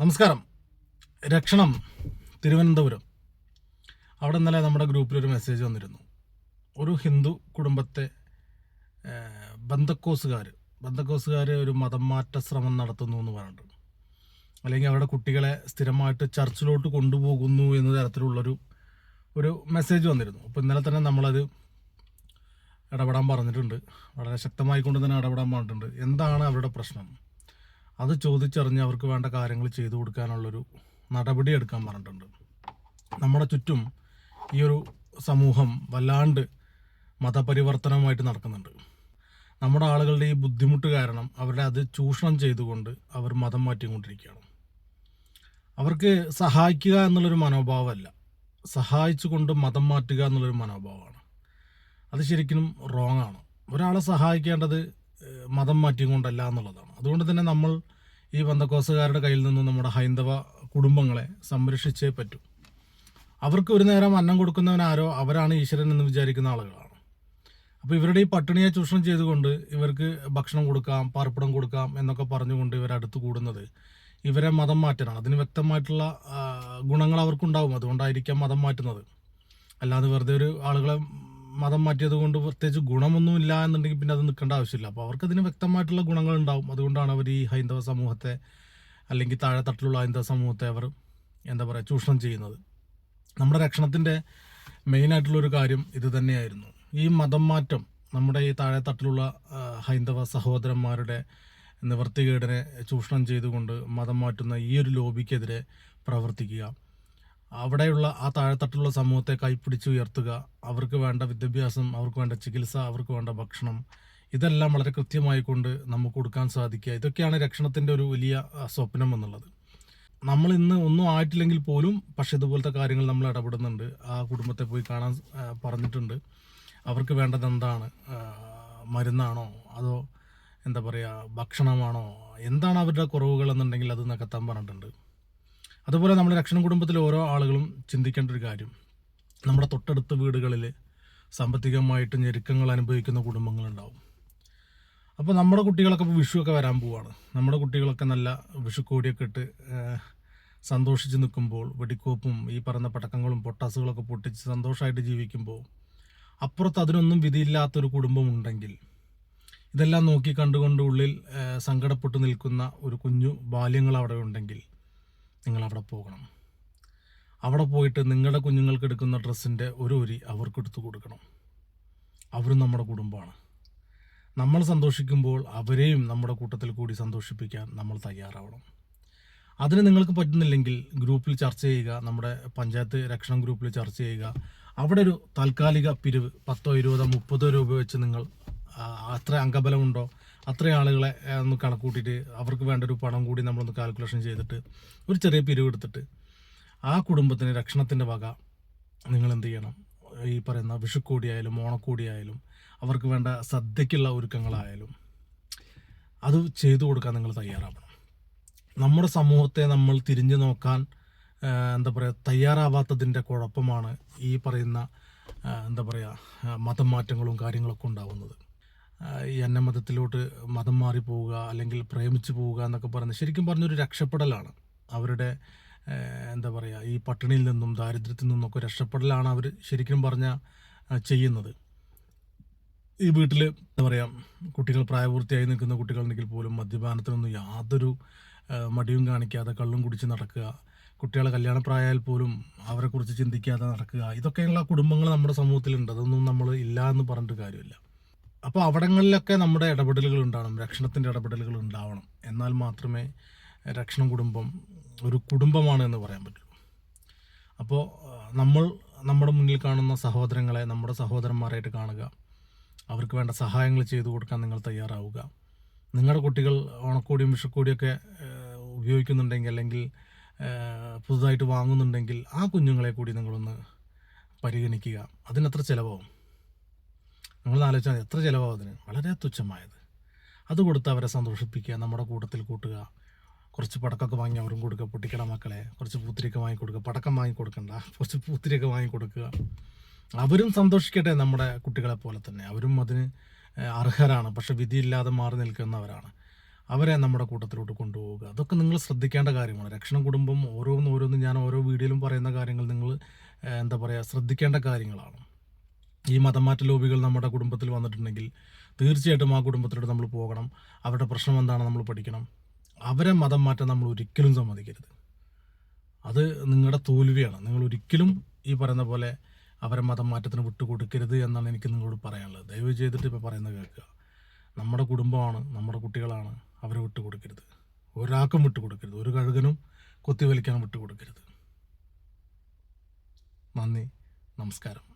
നമസ്കാരം. രക്ഷണം തിരുവനന്തപുരം. അവിടെ ഇന്നലെ നമ്മുടെ ഗ്രൂപ്പിലൊരു മെസ്സേജ് വന്നിരുന്നു. ഒരു ഹിന്ദു കുടുംബത്തെ ബന്ധക്കോസുകാർ ബന്ധക്കോസുകാർ ഒരു മതം മാറ്റ ശ്രമം നടത്തുന്നു എന്ന് പറഞ്ഞിട്ടുണ്ട്. അല്ലെങ്കിൽ അവരുടെ കുട്ടികളെ സ്ഥിരമായിട്ട് ചർച്ചിലോട്ട് കൊണ്ടുപോകുന്നു എന്ന തരത്തിലുള്ളൊരു ഒരു മെസ്സേജ് വന്നിരുന്നു. അപ്പോൾ ഇന്നലെ തന്നെ നമ്മളത് ഇടപെടാൻ പറഞ്ഞിട്ടുണ്ട്. വളരെ ശക്തമായിക്കൊണ്ട് തന്നെ ഇടപെടാൻ പറഞ്ഞിട്ടുണ്ട്. എന്താണ് അവരുടെ പ്രശ്നം? അത് ചോദിച്ചറിഞ്ഞ് അവർക്ക് വേണ്ട കാര്യങ്ങൾ ചെയ്തു കൊടുക്കാനുള്ളൊരു നടപടി എടുക്കാൻ പറഞ്ഞിട്ടുണ്ട്. നമ്മുടെ ചുറ്റും ഈ ഒരു സമൂഹം വല്ലാണ്ട് മതപരിവർത്തനമായിട്ട് നടക്കുന്നുണ്ട്. നമ്മുടെ ആളുകളുടെ ഈ ബുദ്ധിമുട്ട് കാരണം അവരുടെ അത് ചൂഷണം ചെയ്തുകൊണ്ട് അവർ മതം മാറ്റിക്കൊണ്ടിരിക്കുകയാണ്. അവർക്ക് സഹായിക്കുക എന്നുള്ളൊരു മനോഭാവമല്ല. സഹായിച്ചുകൊണ്ട് മതം മാറ്റുക എന്നുള്ളൊരു മനോഭാവമാണ്. അത് ശരിക്കും റോങ് ആണ്. ഒരാളെ സഹായിക്കേണ്ടത് മതം മാറ്റിയും കൊണ്ടല്ല എന്നുള്ളതാണ്. അതുകൊണ്ട് തന്നെ നമ്മൾ ഈ ബന്ധക്കോസുകാരുടെ കയ്യിൽ നിന്നും നമ്മുടെ ഹൈന്ദവ കുടുംബങ്ങളെ സംരക്ഷിച്ചേ പറ്റൂ. അവർക്ക് ഒരു നേരം അന്നം കൊടുക്കുന്നവനാരോ അവരാണ് ഈശ്വരൻ എന്ന് വിചാരിക്കുന്ന ആളുകളാണ്. അപ്പോൾ ഇവരുടെ ഈ പട്ടിണിയെ ചൂഷണം ചെയ്തുകൊണ്ട് ഇവർക്ക് ഭക്ഷണം കൊടുക്കാം പാർപ്പിടം കൊടുക്കാം എന്നൊക്കെ പറഞ്ഞുകൊണ്ട് ഇവരടുത്ത് കൂടുന്നത് ഇവരെ മതം മാറ്റണം അതിന് വ്യക്തമായിട്ടുള്ള ഗുണങ്ങൾ അവർക്കുണ്ടാവും. അതുകൊണ്ടായിരിക്കാം മതം മാറ്റുന്നത്. അല്ലാതെ വെറുതെ ഒരു ആളുകളെ മതം മാറ്റിയത് കൊണ്ട് പ്രത്യേകിച്ച് ഗുണമൊന്നും ഇല്ല എന്നുണ്ടെങ്കിൽ പിന്നെ അത് നിൽക്കേണ്ട ആവശ്യമില്ല. അപ്പോൾ അവർക്ക് അതിന് വ്യക്തമായിട്ടുള്ള ഗുണങ്ങൾ ഉണ്ടാവും അതുകൊണ്ടാണ് അവർ ഈ ഹൈന്ദവ സമൂഹത്തെ അല്ലെങ്കിൽ താഴെത്തട്ടിലുള്ള ഹൈന്ദവ സമൂഹത്തെ അവർ എന്താ പറയുക ചൂഷണം ചെയ്യുന്നത്. നമ്മുടെ രക്ഷണത്തിന്റെ മെയിനായിട്ടുള്ളൊരു കാര്യം ഇത് തന്നെയായിരുന്നു. ഈ മതം മാറ്റം നമ്മുടെ ഈ താഴെത്തട്ടിലുള്ള ഹൈന്ദവ സഹോദരന്മാരുടെ നിവർത്തികേടിനെ ചൂഷണം ചെയ്തുകൊണ്ട് മതം മാറ്റുന്ന ഈ ഒരു ലോബിക്കെതിരെ പ്രവർത്തിക്കുക. അവിടെയുള്ള ആ താഴെത്തട്ടുള്ള സമൂഹത്തെ കൈപ്പിടിച്ച് ഉയർത്തുക. അവർക്ക് വേണ്ട വിദ്യാഭ്യാസം അവർക്ക് വേണ്ട ചികിത്സ അവർക്ക് വേണ്ട ഭക്ഷണം. ഇതെല്ലാം വളരെ കൃത്യമായി കൊണ്ട് നമുക്ക് കൊടുക്കാൻ സാധിക്കുക. ഇതൊക്കെയാണ് രക്ഷണത്തിന്റെ ഒരു വലിയ സ്വപ്നം എന്നുള്ളത്. നമ്മൾ ഇന്ന് ഒന്നും ആയിട്ടില്ലെങ്കിൽ പോലും പക്ഷെ ഇതുപോലത്തെ കാര്യങ്ങൾ നമ്മൾ ഇടപെടുന്നുണ്ട്. ആ കുടുംബത്തെ പോയി കാണാൻ പറഞ്ഞിട്ടുണ്ട്. അവർക്ക് വേണ്ടത് എന്താണ്? മരുന്നാണോ? അതോ എന്താ പറയുക ഭക്ഷണമാണോ? എന്താണ് അവരുടെ കുറവുകൾ എന്നുണ്ടെങ്കിൽ അത് നികത്താൻ പറഞ്ഞിട്ടുണ്ട്. അതുപോലെ നമ്മുടെ രക്ഷണ കുടുംബത്തിലെ ഓരോ ആളുകളും ചിന്തിക്കേണ്ട ഒരു കാര്യം. നമ്മുടെ തൊട്ടടുത്ത വീടുകളിൽ സാമ്പത്തികമായിട്ട് ഞെരുക്കങ്ങൾ അനുഭവിക്കുന്ന കുടുംബങ്ങളുണ്ടാവും. അപ്പോൾ നമ്മുടെ കുട്ടികളൊക്കെ ഇപ്പോൾ വിഷുവൊക്കെ വരാൻ പോവാണ്. നമ്മുടെ കുട്ടികളൊക്കെ നല്ല വിഷുക്കോടിയൊക്കെ ഇട്ട് സന്തോഷിച്ച് നിൽക്കുമ്പോൾ വെടിക്കോപ്പും ഈ പറയുന്ന പടക്കങ്ങളും പൊട്ടാസുകളൊക്കെ പൊട്ടിച്ച് സന്തോഷമായിട്ട് ജീവിക്കുമ്പോൾ അപ്പുറത്ത് അതിനൊന്നും വിധിയില്ലാത്തൊരു കുടുംബം ഉണ്ടെങ്കിൽ ഇതെല്ലാം നോക്കി കണ്ടുകൊണ്ട് ഉള്ളിൽ സങ്കടപ്പെട്ടു നിൽക്കുന്ന ഒരു കുഞ്ഞു ബാല്യങ്ങൾ അവിടെ ഉണ്ടെങ്കിൽ നിങ്ങൾ അവിടെ പോകണം. അവിടെ പോയിട്ട് നിങ്ങളുടെ കുഞ്ഞുങ്ങൾക്ക് എടുക്കുന്ന ഡ്രസ്സിന്റെ ഒരു ഉരി അവർക്ക് എടുത്തു കൊടുക്കണം. അവരും നമ്മുടെ കുടുംബമാണ്. നമ്മൾ സന്തോഷിക്കുമ്പോൾ അവരെയും നമ്മുടെ കൂട്ടത്തിൽ കൂടി സന്തോഷിപ്പിക്കാൻ നമ്മൾ തയ്യാറാവണം. അതിന് നിങ്ങൾക്ക് പറ്റുന്നില്ലെങ്കിൽ ഗ്രൂപ്പിൽ ചർച്ച ചെയ്യുക നമ്മുടെ പഞ്ചായത്ത് രക്ഷണം ഗ്രൂപ്പിൽ ചർച്ച ചെയ്യുക. അവിടെ ഒരു താൽക്കാലിക പിരിവ് പത്തോ ഇരുപതോ മുപ്പതോ രൂപ വെച്ച് നിങ്ങൾ അത്ര അംഗബലമുണ്ടോ? അത്രയും ആളുകളെ ഒന്ന് കണക്കൂട്ടിയിട്ട് അവർക്ക് വേണ്ട ഒരു പണം കൂടി നമ്മളൊന്ന് കാൽക്കുലേഷൻ ചെയ്തിട്ട് ഒരു ചെറിയ പിരിവ് എടുത്തിട്ട് ആ കുടുംബത്തിന് രക്ഷണത്തിന്റെ വക നിങ്ങൾ എന്ത് ചെയ്യണം? ഈ പറയുന്ന വിഷുക്കോടിയായാലും ഓണക്കോടിയായാലും അവർക്ക് വേണ്ട സദ്യക്കുള്ള ഒരുക്കങ്ങളായാലും അത് ചെയ്തു കൊടുക്കാൻ നിങ്ങൾ തയ്യാറാവണം. നമ്മുടെ സമൂഹത്തെ നമ്മൾ തിരിഞ്ഞു നോക്കാൻ എന്താ പറയുക തയ്യാറാവാത്തതിന്റെ കുഴപ്പമാണ് ഈ പറയുന്ന എന്താ പറയുക മതം മാറ്റങ്ങളും കാര്യങ്ങളൊക്കെ ഉണ്ടാവുന്നത്. ഈ അന്നമതത്തിലോട്ട് മതം മാറി പോവുക അല്ലെങ്കിൽ പ്രേമിച്ചു പോവുക എന്നൊക്കെ പറയുന്നത് ശരിക്കും പറഞ്ഞൊരു രക്ഷപ്പെടലാണ്. അവരുടെ എന്താ പറയുക ഈ പട്ടിണിയിൽ നിന്നും ദാരിദ്ര്യത്തിൽ നിന്നൊക്കെ രക്ഷപ്പെടലാണ് അവർ ശരിക്കും പറഞ്ഞാൽ ചെയ്യുന്നത്. ഈ വീട്ടിൽ എന്താ പറയുക കുട്ടികൾ പ്രായപൂർത്തിയായി നിൽക്കുന്ന കുട്ടികളുണ്ടെങ്കിൽ പോലും മദ്യപാനത്തിനൊന്നും യാതൊരു മടിയും കാണിക്കാതെ കള്ളും കുടിച്ച് നടക്കുക. കുട്ടികളെ കല്യാണപ്രായമായാൽ പോലും അവരെക്കുറിച്ച് ചിന്തിക്കാതെ നടക്കുക. ഇതൊക്കെയുള്ള കുടുംബങ്ങൾ നമ്മുടെ സമൂഹത്തിലുണ്ട്. അതൊന്നും നമ്മൾ ഇല്ല എന്ന് പറഞ്ഞിട്ട് കാര്യമില്ല. അപ്പോൾ അവിടങ്ങളിലൊക്കെ നമ്മുടെ ഇടപെടലുകൾ ഉണ്ടാവണം രക്ഷണത്തിന്റെ ഇടപെടലുകൾ ഉണ്ടാവണം. എന്നാൽ മാത്രമേ രക്ഷണം കുടുംബം ഒരു കുടുംബമാണ് എന്ന് പറയാൻ പറ്റുള്ളൂ. അപ്പോൾ നമ്മൾ നമ്മുടെ മുന്നിൽ കാണുന്ന സഹോദരങ്ങളെ നമ്മുടെ സഹോദരന്മാരായിട്ട് കാണുക അവർക്ക് വേണ്ട സഹായങ്ങൾ ചെയ്തു കൊടുക്കാൻ നിങ്ങൾ തയ്യാറാവുക. നിങ്ങളുടെ കുട്ടികൾ ഓണക്കോടിയും വിഷക്കോടിയൊക്കെ ഉപയോഗിക്കുന്നുണ്ടെങ്കിൽ അല്ലെങ്കിൽ പുതുതായിട്ട് വാങ്ങുന്നുണ്ടെങ്കിൽ ആ കുഞ്ഞുങ്ങളെ കൂടി നിങ്ങളൊന്ന് പരിഗണിക്കുക. അതിനത്ര ചിലവാകും നിങ്ങൾ ആലോചിച്ചാൽ എത്ര ചിലവാകും അതിന്? വളരെ തുച്ഛമായത്. അത് കൊടുത്ത് അവരെ സന്തോഷിപ്പിക്കുക നമ്മുടെ കൂട്ടത്തിൽ കൂട്ടുക. കുറച്ച് പടക്കമൊക്കെ വാങ്ങി അവരും കൊടുക്കുക പൊട്ടിക്കട മക്കളെ. കുറച്ച് പൂത്തിരിയൊക്കെ വാങ്ങി കൊടുക്കുക. പടക്കം വാങ്ങി കൊടുക്കണ്ട. കുറച്ച് പൂത്തിരിയൊക്കെ വാങ്ങി കൊടുക്കുക. അവരും സന്തോഷിക്കട്ടെ നമ്മുടെ കുട്ടികളെ പോലെ തന്നെ. അവരും അതിന് അർഹരാണ്. പക്ഷെ വിധിയില്ലാതെ മാറി നിൽക്കുന്നവരാണ്. അവരെ നമ്മുടെ കൂട്ടത്തിലോട്ട് കൊണ്ടുപോവുക. അതൊക്കെ നിങ്ങൾ ശ്രദ്ധിക്കേണ്ട കാര്യമാണ്. രക്ഷണം കുടുംബം ഓരോന്ന് ഓരോന്ന് ഞാൻ ഓരോ വീഡിയോയിലും പറയുന്ന കാര്യങ്ങൾ നിങ്ങൾ എന്താ പറയുക ശ്രദ്ധിക്കേണ്ട കാര്യങ്ങളാണ്. ഈ മതമാറ്റ ലോബികൾ നമ്മുടെ കുടുംബത്തിൽ വന്നിട്ടുണ്ടെങ്കിൽ തീർച്ചയായിട്ടും ആ കുടുംബത്തിലോട്ട് നമ്മൾ പോകണം. അവരുടെ പ്രശ്നം എന്താണ് നമ്മൾ പഠിക്കണം. അവരെ മതം മാറ്റാൻ നമ്മൾ ഒരിക്കലും സമ്മതിക്കരുത്. അത് നിങ്ങളുടെ തോൽവിയാണ്. നിങ്ങൾ ഒരിക്കലും ഈ പറയുന്ന പോലെ അവരെ മതം മാറ്റത്തിന് വിട്ടുകൊടുക്കരുത് എന്നാണ് എനിക്ക് നിങ്ങളോട് പറയാനുള്ളത്. ദയവ് ചെയ്തിട്ട് ഇപ്പോൾ പറയുന്നത് കേൾക്കുക. നമ്മുടെ കുടുംബമാണ് നമ്മുടെ കുട്ടികളാണ് അവരെ വിട്ടുകൊടുക്കരുത്. ഒരാൾക്കും വിട്ടുകൊടുക്കരുത്. ഒരു കഴുകനും കൊത്തി വലിക്കാനും വിട്ടുകൊടുക്കരുത്. നന്ദി. നമസ്കാരം.